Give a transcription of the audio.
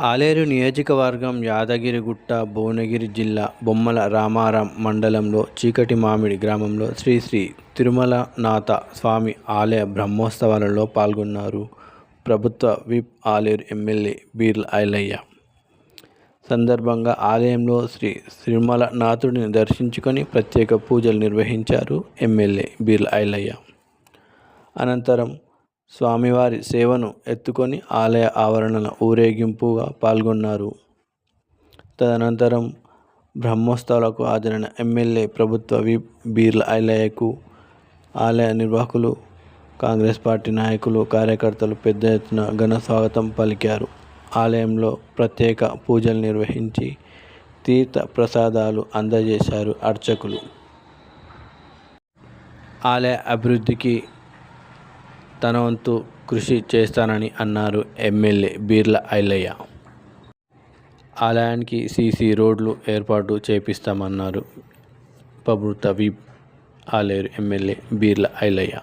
ఆలేరు నియోజకవర్గం యాదగిరిగుట్ట భువనగిరి జిల్లా బొమ్మల రామారాం మండలంలో చీకటి మామిడి గ్రామంలో శ్రీ శ్రీ తిరుమలనాథ స్వామి ఆలయ బ్రహ్మోత్సవాలలో పాల్గొన్నారు ప్రభుత్వ విప్ ఆలేరు ఎమ్మెల్యే బీర్ల ఐలయ్య. సందర్భంగా ఆలయంలో శ్రీ తిరుమలనాథుడిని దర్శించుకొని ప్రత్యేక పూజలు నిర్వహించారు ఎమ్మెల్యే బీర్ల ఐలయ్య. అనంతరం స్వామివారి సేవను ఎత్తుకొని ఆలయ ఆవరణల ఊరేగింపుగా పాల్గొన్నారు. తదనంతరం బ్రహ్మోత్సవాలకు హాజరైన ఎమ్మెల్యే ప్రభుత్వ విప్ బీర్ల ఐలయ్యకు ఆలయ నిర్వాహకులు కాంగ్రెస్ పార్టీ నాయకులు కార్యకర్తలు పెద్ద ఎత్తున ఘన స్వాగతం పలికారు. ఆలయంలో ప్రత్యేక పూజలు నిర్వహించి తీర్థ ప్రసాదాలు అందజేశారు అర్చకులు. ఆలయ అభివృద్ధికి తన వంతు కృషి చేస్తానని అన్నారు ఎమ్మెల్యే బీర్ల ఐలయ్య. ఆలయానికి సీసీ రోడ్లు ఏర్పాటు చేపిస్తామన్నారు ప్రభుత్వ విప్ ఆలేరు ఎమ్మెల్యే బీర్ల ఐలయ్య.